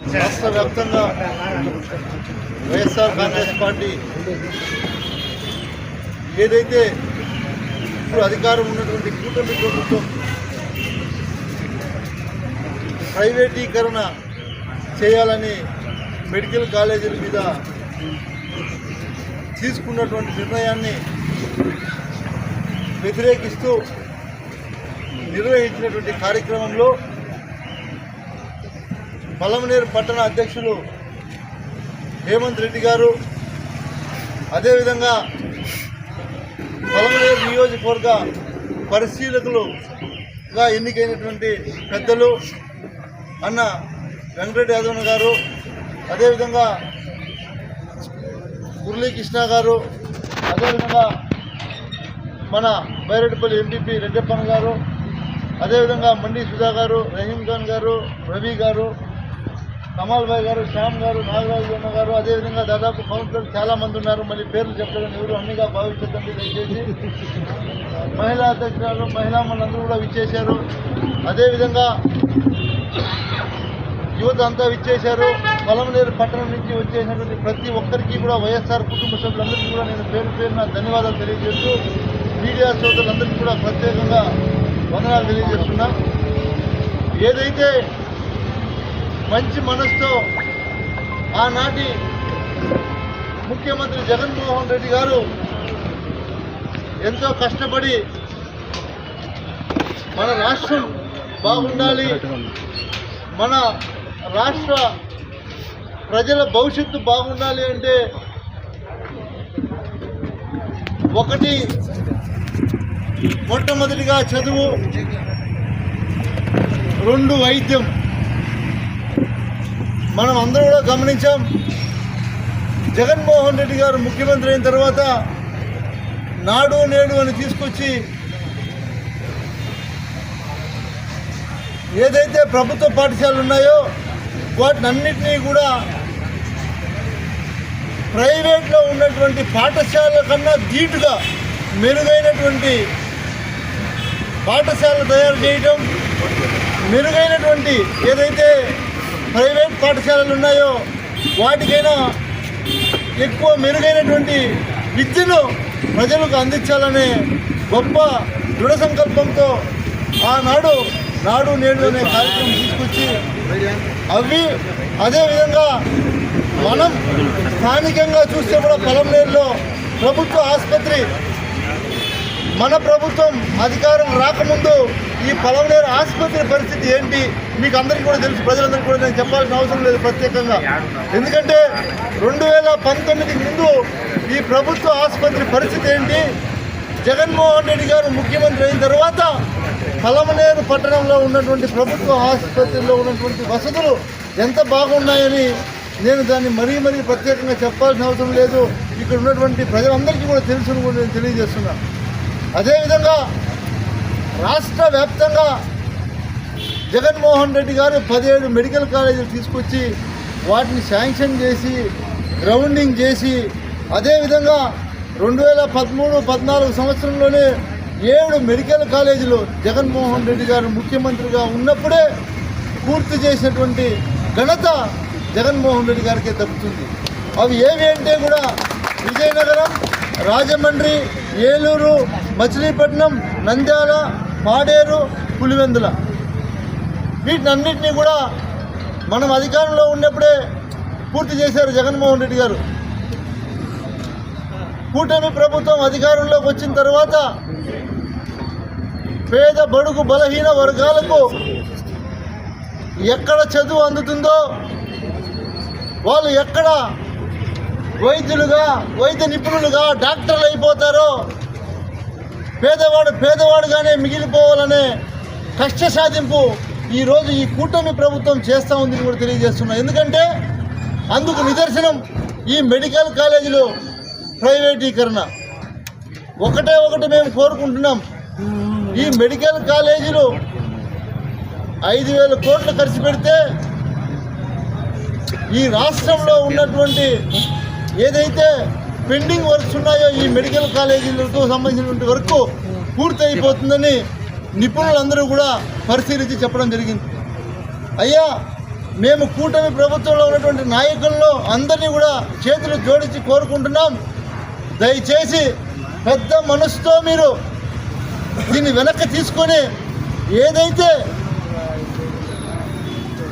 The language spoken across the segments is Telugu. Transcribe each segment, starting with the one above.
రాష్ట్ర వ్యాప్తంగా వైఎస్ఆర్ కాంగ్రెస్ పార్టీ ఏదైతే ఇప్పుడు అధికారం ఉన్నటువంటి కూటమి ప్రభుత్వం ప్రైవేటీకరణ చేయాలని మెడికల్ కాలేజీల మీద తీసుకున్నటువంటి నిర్ణయాన్ని వ్యతిరేకిస్తూ నిర్వహించినటువంటి కార్యక్రమంలో పలమనేరు పట్టణ అధ్యక్షులు హేమంత్ రెడ్డి గారు. అదేవిధంగా పలమనేరు నియోజకవర్గ పరిశీలకులుగా ఎన్నికైనటువంటి పెద్దలు అన్న వెంకటరెడ్డి యాదవన్ గారు అదేవిధంగా మురళీకృష్ణ గారు అదేవిధంగా మన బైరెడ్డిపల్లి ఎంపీపీ రెడ్డప్పన్ గారు అదేవిధంగా మండి సుధా గారు రహీం ఖాన్ గారు రవి గారు కమాల్ భాయ్ గారు శ్యామ్ గారు నాగరాజు అమ్మ గారు అదేవిధంగా దాదాపు కౌన్సిలర్ చాలా మంది ఉన్నారు. మళ్ళీ పేర్లు చెప్పడం ఎవరు అన్నిగా భావించదండి దయచేసి. మహిళా అధ్యక్షురాలు మహిళా మనందరూ కూడా విచ్చేశారు. అదేవిధంగా యువత అంతా విచ్చేశారు. పొలంనేరు పట్టణం నుంచి వచ్చేసినటువంటి ప్రతి ఒక్కరికి కూడా వైఎస్ఆర్ కుటుంబ సభ్యులందరికీ కూడా నేను పేరు పేరున ధన్యవాదాలు తెలియజేస్తూ మీడియా సోదరులందరికీ కూడా ప్రత్యేకంగా వందనాలు తెలియజేస్తున్నా. ఏదైతే మంచి మనసుతో ఆనాటి ముఖ్యమంత్రి జగన్మోహన్ రెడ్డి గారు ఎంతో కష్టపడి మన రాష్ట్రం బాగుండాలి మన రాష్ట్ర ప్రజల భవిష్యత్తు బాగుండాలి అంటే ఒకటి మొట్టమొదటిగా చదువు రెండు వైద్యం. మనం అందరూ కూడా గమనించాం. జగన్మోహన్ రెడ్డి గారు ముఖ్యమంత్రి అయిన తర్వాత నాడు నేడు అని తీసుకొచ్చి ఏదైతే ప్రభుత్వ పాఠశాలలు ఉన్నాయో వాటిని అన్నింటినీ కూడా ప్రైవేట్లో ఉన్నటువంటి పాఠశాలల కన్నా ధీటుగా మెరుగైనటువంటి పాఠశాలలు తయారు చేయడం మెరుగైనటువంటి ఏదైతే ప్రైవేట్ పాఠశాలలు ఉన్నాయో వాటికైనా ఎక్కువ మెరుగైనటువంటి విద్యను ప్రజలకు అందించాలనే గొప్ప దృఢ సంకల్పంతో ఆనాడు నాడు నేడు అనే కార్యక్రమం తీసుకొచ్చి అవి అదేవిధంగా మనం స్థానికంగా చూస్తే కూడా పొలంనేరులో ప్రభుత్వ ఆసుపత్రి మన ప్రభుత్వం అధికారం రాకముందు ఈ పొలంనేరు ఆసుపత్రి పరిస్థితి ఏంటి? మీకు అందరికీ కూడా తెలుసు ప్రజలందరికీ కూడా నేను చెప్పాల్సిన అవసరం లేదు ప్రత్యేకంగా. ఎందుకంటే రెండు వేల పంతొమ్మిదికి ముందు ఈ ప్రభుత్వ ఆసుపత్రి పరిస్థితి ఏంటి? జగన్మోహన్ రెడ్డి గారు ముఖ్యమంత్రి అయిన తర్వాత పలమనేరు పట్టణంలో ఉన్నటువంటి ప్రభుత్వ ఆసుపత్రిలో ఉన్నటువంటి వసతులు ఎంత బాగున్నాయని నేను దాన్ని మరీ మరీ ప్రత్యేకంగా చెప్పాల్సిన అవసరం లేదు. ఇక్కడ ఉన్నటువంటి ప్రజలందరికీ కూడా తెలుసును కూడా నేను తెలియజేస్తున్నాను అదేవిధంగా రాష్ట్ర వ్యాప్తంగా జగన్మోహన్ రెడ్డి గారు పదిహేడు మెడికల్ కాలేజీలు తీసుకొచ్చి వాటిని శాంక్షన్ చేసి గ్రౌండింగ్ చేసి అదేవిధంగా రెండు వేల పదమూడు పద్నాలుగు సంవత్సరంలోనే ఏడు మెడికల్ కాలేజీలు జగన్మోహన్ రెడ్డి గారు ముఖ్యమంత్రిగా ఉన్నప్పుడే పూర్తి చేసినటువంటి ఘనత జగన్మోహన్ రెడ్డి గారికే దక్కుతుంది. అవి ఏవి అంటే కూడా విజయనగరం రాజమండ్రి ఏలూరు మచిలీపట్నం నంద్యాల పాడేరు పులివెందుల. వీటినన్నింటినీ కూడా మనం అధికారంలో ఉన్నప్పుడే పూర్తి చేశారు జగన్మోహన్ రెడ్డి గారు. కూటమి ప్రభుత్వం అధికారంలోకి వచ్చిన తర్వాత పేద బడుగు బలహీన వర్గాలకు ఎక్కడ చదువు అందుతుందో వాళ్ళు ఎక్కడ వైద్యులుగా వైద్య నిపుణులుగా డాక్టర్లు అయిపోతారో పేదవాడు పేదవాడుగానే మిగిలిపోవాలనే కష్ట సాధింపు ఈరోజు ఈ కూటమి ప్రభుత్వం చేస్తూ ఉందని కూడా తెలియజేస్తున్నాం. ఎందుకంటే అందుకు నిదర్శనం ఈ మెడికల్ కాలేజీలో ప్రైవేటీకరణ. ఒకటే ఒకటి మేము కోరుకుంటున్నాం. ఈ మెడికల్ కాలేజీలు ఐదు వేల కోట్లు ఖర్చు పెడితే ఈ రాష్ట్రంలో ఉన్నటువంటి ఏదైతే పెండింగ్ వర్క్స్ ఉన్నాయో ఈ మెడికల్ కాలేజీలకు సంబంధించినటువంటి వరకు పూర్తి అయిపోతుందని నిపుణులందరూ కూడా పరిశీలించి చెప్పడం జరిగింది. అయ్యా మేము కూటమి ప్రభుత్వంలో ఉన్నటువంటి నాయకుల్లో అందరినీ కూడా చేతులు జోడించి కోరుకుంటున్నాం. దయచేసి పెద్ద మనసుతో మీరు దీన్ని వెనక్కి తీసుకొని ఏదైతే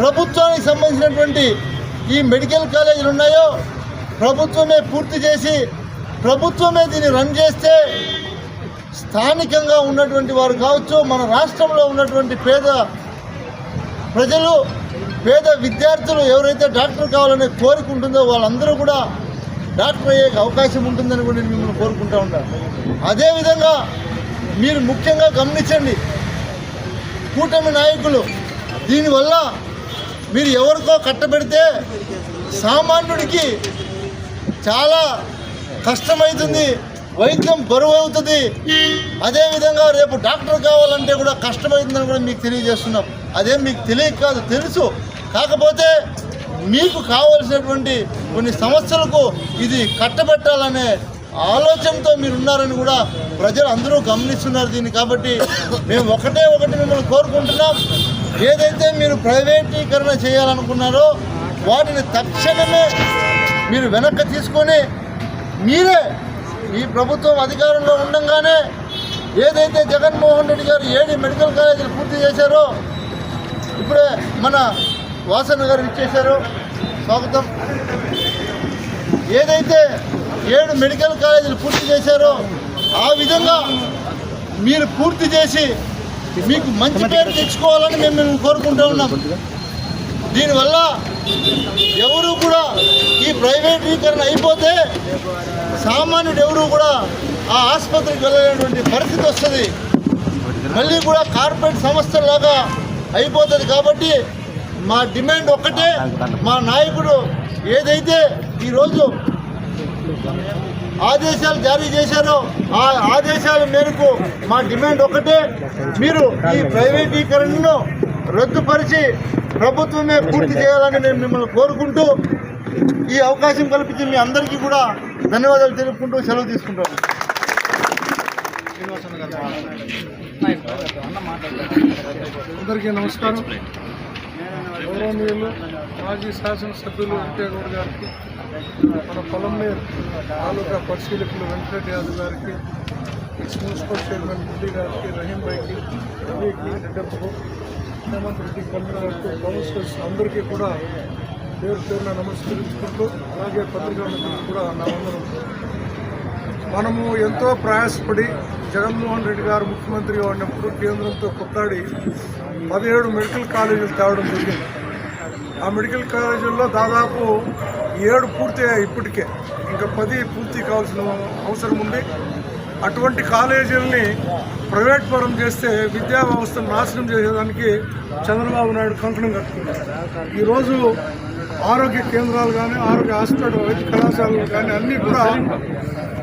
ప్రభుత్వానికి సంబంధించినటువంటి ఈ మెడికల్ కాలేజీలు ఉన్నాయో ప్రభుత్వమే పూర్తి చేసి ప్రభుత్వమే దీన్ని రన్ చేస్తే స్థానికంగా ఉన్నటువంటి వారు కావచ్చు మన రాష్ట్రంలో ఉన్నటువంటి పేద ప్రజలు పేద విద్యార్థులు ఎవరైతే డాక్టర్ కావాలనే కోరిక ఉంటుందో వాళ్ళందరూ కూడా డాక్టర్ అయ్యే అవకాశం ఉంటుందని కూడా నేను మిమ్మల్ని కోరుకుంటా ఉంటాను అదేవిధంగా మీరు ముఖ్యంగా గమనించండి కూటమి నాయకులు దీనివల్ల మీరు ఎవరికో కట్టబెడితే సామాన్యుడికి చాలా కష్టమవుతుంది వైద్యం బరువు అవుతుంది అదేవిధంగా రేపు డాక్టర్ కావాలంటే కూడా కష్టమవుతుందని కూడా మీకు తెలియజేస్తున్నాం. అదేం మీకు తెలియక కాదు తెలుసు. కాకపోతే మీకు కావలసినటువంటి కొన్ని సమస్యలకు ఇది కట్టబెట్టాలనే ఆలోచనతో మీరు ఉన్నారని కూడా ప్రజలు అందరూ గమనిస్తున్నారు దీన్ని కాబట్టి మేము ఒకటే ఒకటి మిమ్మల్ని కోరుకుంటున్నాం. ఏదైతే మీరు ప్రైవేటీకరణ చేయాలనుకున్నారో వాటిని తక్షణమే మీరు వెనక్కి తీసుకొని మీరే ఈ ప్రభుత్వం అధికారంలో ఉండంగానే ఏదైతే జగన్మోహన్ రెడ్డి గారు ఏడు మెడికల్ కాలేజీలు పూర్తి చేశారో ఇప్పుడే మన వాసన్న గారు ఇచ్చేశారు. స్వాగతం. ఏదైతే ఏడు మెడికల్ కాలేజీలు పూర్తి చేశారో ఆ విధంగా మీరు పూర్తి చేసి మీకు మంచి పేరు తెచ్చుకోవాలని మేము మేము కోరుకుంటూ ఉన్నాం. దీనివల్ల ఎవరు కూడా ఈ ప్రైవేటీకరణ అయిపోతే సామాన్యుడు ఎవరు కూడా ఆ ఆసుపత్రికి వెళ్ళలేనటువంటి పరిస్థితి వస్తుంది. మళ్ళీ కూడా కార్పొరేట్ సంస్థలాగా అయిపోతుంది కాబట్టి మా డిమాండ్ ఒక్కటే మా నాయకుడు ఏదైతే ఈరోజు ఆదేశాలు జారీ చేశారో ఆ ఆదేశాల మేరకు మా డిమాండ్ ఒకటే మీరు ఈ ప్రైవేటీకరణను రద్దుపరిచి ప్రభుత్వమే పూర్తి చేయాలని నేను మిమ్మల్ని కోరుకుంటూ ఈ అవకాశం కల్పించి మీ అందరికీ కూడా ధన్యవాదాలు తెలుపుకుంటూ సెలవు తీసుకుంటాను. అందరికీ నమస్కారం. గౌరవనీయులు మాజీ శాసనసభ్యులు వెంకయ్యగౌడ గారికి మన పొలం మీద తాలూకా పరిశీలకులు వెంకటరెడ్డి యాదవ్ గారికి మున్సిపల్ చైర్మన్ బుద్ధి గారికి రహీం భాయ్కి రవికి రెడ్డప్పకు హేమంత్ రెడ్డి కౌన్సిలర్స్ అందరికీ కూడా పేరు పేరున నమస్కరించుకుంటూ అలాగే పత్రికా కూడా నా వందనం. మనము ఎంతో ప్రయాసపడి జగన్మోహన్ రెడ్డి గారు ముఖ్యమంత్రిగా ఉన్నప్పుడు కేంద్రంతో కొట్లాడి పదిహేడు మెడికల్ కాలేజీలు తేవడం జరిగింది. ఆ మెడికల్ కాలేజీల్లో దాదాపు ఏడు పూర్తి ఇప్పటికే. ఇంకా పది పూర్తి కావాల్సిన అవసరం ఉంది. అటువంటి కాలేజీలని ప్రైవేట్ పరం చేస్తే విద్యా వ్యవస్థను నాశనం చేసేదానికి చంద్రబాబు నాయుడు కంకణం కట్టుకున్నారు ఈరోజు ఆరోగ్య కేంద్రాలు కానీ ఆరోగ్య హాస్పిటల్ వైద్య కళాశాలలు కానీ అన్నీ కూడా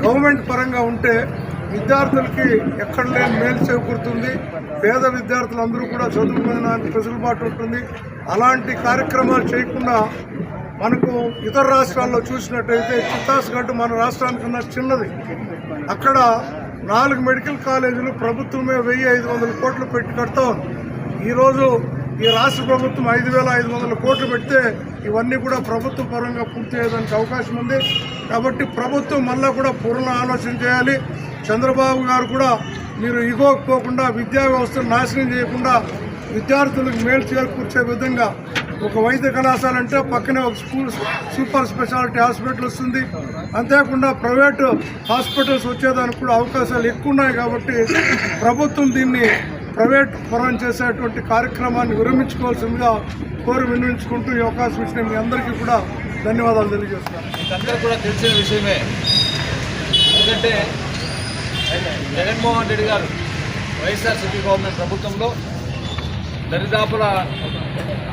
గవర్నమెంట్ పరంగా ఉంటే విద్యార్థులకి ఎక్కడ లేని మేలు చేకూరుతుంది. పేద విద్యార్థులందరూ కూడా చదువుకునేదానికి వెసులుబాటు ఉంటుంది. అలాంటి కార్యక్రమాలు చేయకుండా మనకు ఇతర రాష్ట్రాల్లో చూసినట్టయితే చిత్తాస్గఢ్ మన రాష్ట్రానికన్నా చిన్నది. అక్కడ నాలుగు మెడికల్ కాలేజీలు ప్రభుత్వమే వెయ్యి ఐదు వందల కోట్లు పెట్టి కడతా ఉంది. ఈరోజు ఈ రాష్ట్ర ప్రభుత్వం ఐదు వేల ఐదు వందల కోట్లు పెడితే ఇవన్నీ కూడా ప్రభుత్వ పరంగా పూర్తి చేయడానికి అవకాశం ఉంది. కాబట్టి ప్రభుత్వం మళ్ళా కూడా పూర్ణ ఆలోచన చేయాలి. చంద్రబాబు గారు కూడా మీరు ఇగోకపోకుండా విద్యా వ్యవస్థను నాశనం చేయకుండా విద్యార్థులకు మేలు చేకూర్చే విధంగా ఒక వైద్య కళాశాల అంటే పక్కనే ఒక స్కూల్ సూపర్ స్పెషాలిటీ హాస్పిటల్ వస్తుంది. అంతేకాకుండా ప్రైవేటు హాస్పిటల్స్ వచ్చేదానికి కూడా అవకాశాలు ఎక్కువ ఉన్నాయి కాబట్టి ప్రభుత్వం దీన్ని ప్రైవేట్ పరం చేసేటువంటి కార్యక్రమాన్ని విరమించుకోవాల్సిందిగా కోరి వినియోగించుకుంటూ ఈ అవకాశం ఇచ్చిన మీ అందరికీ కూడా ధన్యవాదాలు తెలియజేస్తున్నాను. మీకందరూ కూడా తెలిసిన విషయమే. ఎందుకంటే జగన్మోహన్ రెడ్డి గారు వైఎస్ఆర్సీపీ గవర్నమెంట్ ప్రభుత్వంలో దరిదాపుల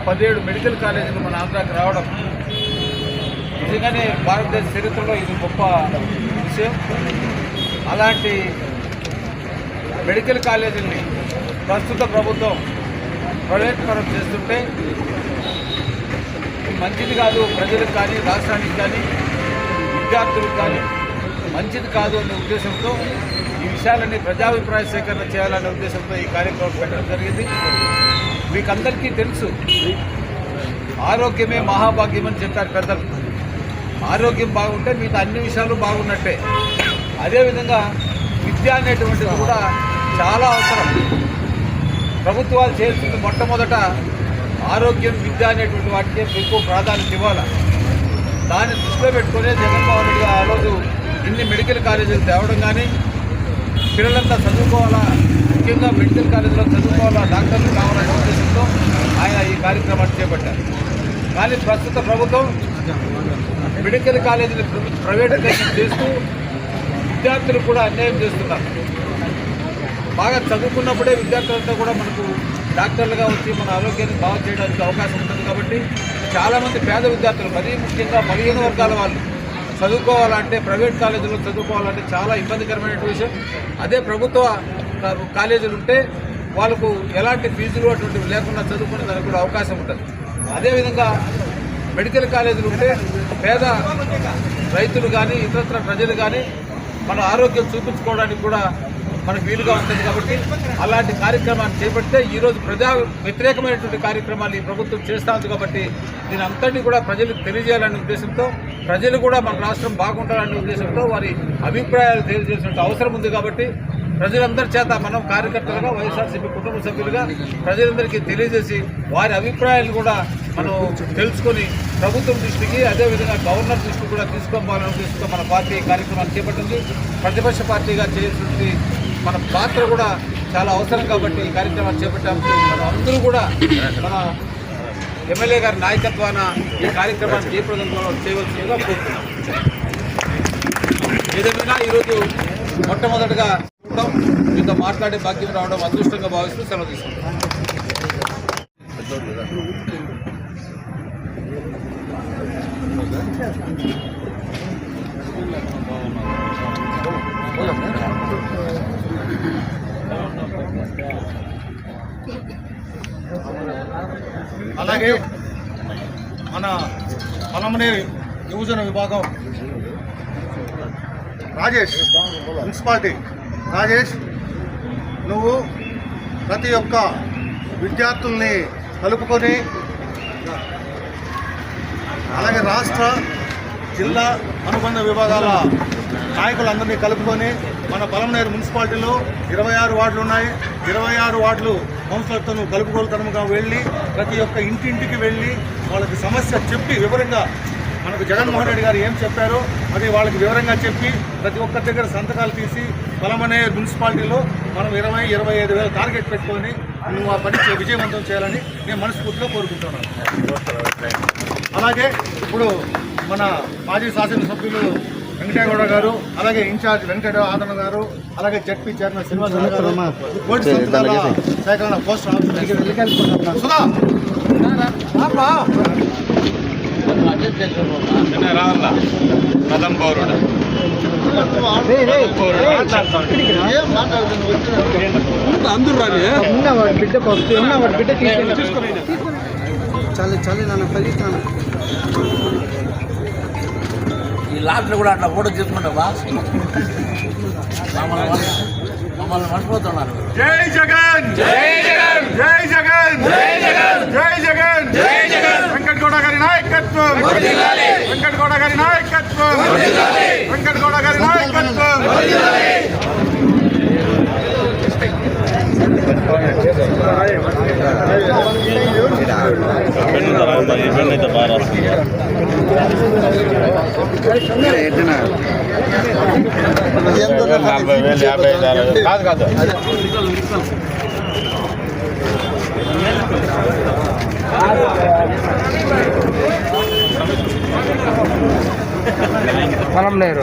పదిహేడు మెడికల్ కాలేజీలు మన ఆంధ్రాకి రావడం నిజంగానే భారతదేశ చరిత్రలో ఇది గొప్ప విషయం. అలాంటి మెడికల్ కాలేజీని ప్రస్తుత ప్రభుత్వం ప్రైవేట్కరం చేస్తుంటే మంచిది కాదు ప్రజలకు కానీ రాష్ట్రానికి కానీ విద్యార్థులకు కానీ మంచిది కాదు అనే ఉద్దేశంతో ఈ విషయాలన్నీ ప్రజాభిప్రాయ సేకరణ చేయాలనే ఉద్దేశంతో ఈ కార్యక్రమం పెట్టడం జరిగింది. మీకు అందరికీ తెలుసు ఆరోగ్యమే మహాభాగ్యం అని చెప్పారు పెద్దలు. ఆరోగ్యం బాగుంటే మీకు అన్ని విషయాలు బాగున్నట్టే. అదేవిధంగా విద్య అనేటువంటిది కూడా చాలా అవసరం. ప్రభుత్వాలు చేస్తుంది మొట్టమొదట ఆరోగ్యం విద్య అనేటువంటి వాటికి ఎక్కువ ప్రాధాన్యత ఇవ్వాలి? దాన్ని దృష్టిలో పెట్టుకునే జగన్మోహన్ రెడ్డి ఆ రోజు ఇన్ని మెడికల్ కాలేజీలు తేవడం కానీ పిల్లలంతా చదువుకోవాలా? ముఖ్యంగా మెడికల్ కాలేజీలో చదువుకోవాలా? డాక్టర్లు కావాలనే ఉద్దేశంతో ఆయన ఈ కార్యక్రమాన్ని చేపట్టారు. కానీ ప్రస్తుత ప్రభుత్వం మెడికల్ కాలేజీని ప్ర- ప్రైవేటైజేషన్ చేస్తూ విద్యార్థులు కూడా అన్యాయం చేస్తున్నారు. బాగా చదువుకున్నప్పుడే విద్యార్థులంతా కూడా మనకు డాక్టర్లుగా వచ్చి మన ఆరోగ్యాన్ని బాగు చేయడానికి అవకాశం ఉంటుంది కాబట్టి చాలామంది పేద విద్యార్థులు మరీ ముఖ్యంగా బలహీన వర్గాల వాళ్ళు చదువుకోవాలంటే ప్రైవేట్ కాలేజీలో చదువుకోవాలంటే చాలా ఇబ్బందికరమైన విషయం. అదే ప్రభుత్వ కాలేజీలు ఉంటే వాళ్ళకు ఎలాంటి ఫీజులు అటువంటివి లేకుండా చదువుకునే దానికి కూడా అవకాశం ఉంటుంది. అదేవిధంగా మెడికల్ కాలేజీలు ఉంటే పేద రైతులు కానీ ఇతరత్ర ప్రజలు కానీ మన ఆరోగ్యం చూపించుకోవడానికి కూడా మనకు వీలుగా ఉంటుంది కాబట్టి అలాంటి కార్యక్రమాన్ని చేపడితే ఈరోజు ప్రజా వ్యతిరేకమైనటువంటి కార్యక్రమాలు ఈ ప్రభుత్వం చేస్తా కాబట్టి దీని అంతటినీ కూడా ప్రజలకు తెలియజేయాలనే ఉద్దేశంతో ప్రజలు కూడా మన రాష్ట్రం బాగుంటారనే ఉద్దేశంతో వారి అభిప్రాయాలు తెలియజేసిన అవసరం ఉంది కాబట్టి ప్రజలందరి చేత మనం కార్యకర్తలుగా వైఎస్ఆర్సీపీ కుటుంబ సభ్యులుగా ప్రజలందరికీ తెలియజేసి వారి అభిప్రాయాలు కూడా మనం తెలుసుకొని ప్రభుత్వం దృష్టికి అదేవిధంగా గవర్నర్ దృష్టికి కూడా తీసుకోవాలనే ఉద్దేశంతో మన పార్టీ కార్యక్రమాన్ని చేపట్టింది. ప్రతిపక్ష పార్టీగా చేయాల్సింది మన పాత్ర కూడా చాలా అవసరం కాబట్టి ఈ కార్యక్రమాన్ని చేపట్టాము మనం అందరూ కూడా మన ఎమ్మెల్యే గారి నాయకత్వాన ఈ కార్యక్రమాన్ని జయప్రదం చేయవలసిందిగా కోరుతున్నాం. ఏదేమైనా ఈరోజు మొట్టమొదటిగా మీతో మాట్లాడే భాగ్యం రావడం అదృష్టంగా భావిస్తూ సెలవు తీసుకుంటాం అలాగే మన పలమనేరు యువజన విభాగం రాజేష్ మున్సిపాలిటీ. రాజేష్ నువ్వు ప్రతి ఒక్క విద్యార్థుల్ని కలుపుకొని అలాగే రాష్ట్ర జిల్లా అనుబంధ విభాగాల నాయకులందరినీ కలుపుకొని మన పలమనేరు మున్సిపాలిటీలో ఇరవై ఆరు వార్డులు ఉన్నాయి. ఇరవై ఆరు వార్డులు కౌన్సిలర్తో నువ్వు కలుపుకోలుతనముగా వెళ్ళి ప్రతి ఒక్క ఇంటింటికి వెళ్ళి వాళ్ళకి సమస్య చెప్పి వివరంగా మనకు జగన్మోహన్ రెడ్డి గారు ఏం చెప్పారో అది వాళ్ళకి వివరంగా చెప్పి ప్రతి ఒక్కరి దగ్గర సంతకాలు తీసి పలమనేరు మున్సిపాలిటీలో మనం ఇరవై ఇరవై ఐదు వేల టార్గెట్ పెట్టుకొని నువ్వు ఆ పని విజయవంతం చేయాలని నేను మనస్ఫూర్తిగా కోరుకుంటున్నాను. అలాగే ఇప్పుడు మన మాజీ శాసనసభ్యులు వెంకటేగౌడ గారు అలాగే ఇన్ఛార్జ్ వెంకట ఆదరణ గారు అలాగే జడ్పీ చైర్మన్ శ్రీనివాస సేకరణ పోస్ట్ ఆఫీస్ సుధా రాపా. ఏం మాట్లాడుతున్నావు? వచ్చినావు. వాడి బిడ్డ పంపి. ఉన్న వాడి బిడ్డ తీసుకొని చాలు చాలు నన్ను. పదిస్తాను ఈ లాట్లు కూడా అట్లా ఫోటో తీసుకుంటావా మమ్మల్ని మర్చిపోతున్నారు. జై జగన్! జై జగన్! జై జగన్! జై జగన్! జై జగన్! జై జగన్! వెంకటగౌడ గారి నాయకత్వం! వెంకటగౌడ గారి నాయకత్వం! వెంకటగౌడ గారి నాయకత్వం! నలభై వేలు యాభై ఐదు కాదు కాదు లేరు.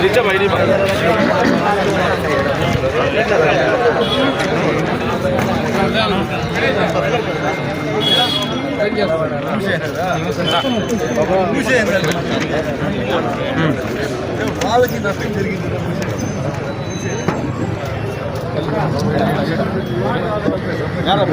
진짜 많이 봐. వాళ్ళకి నష్టం జరిగింది ಯಾರು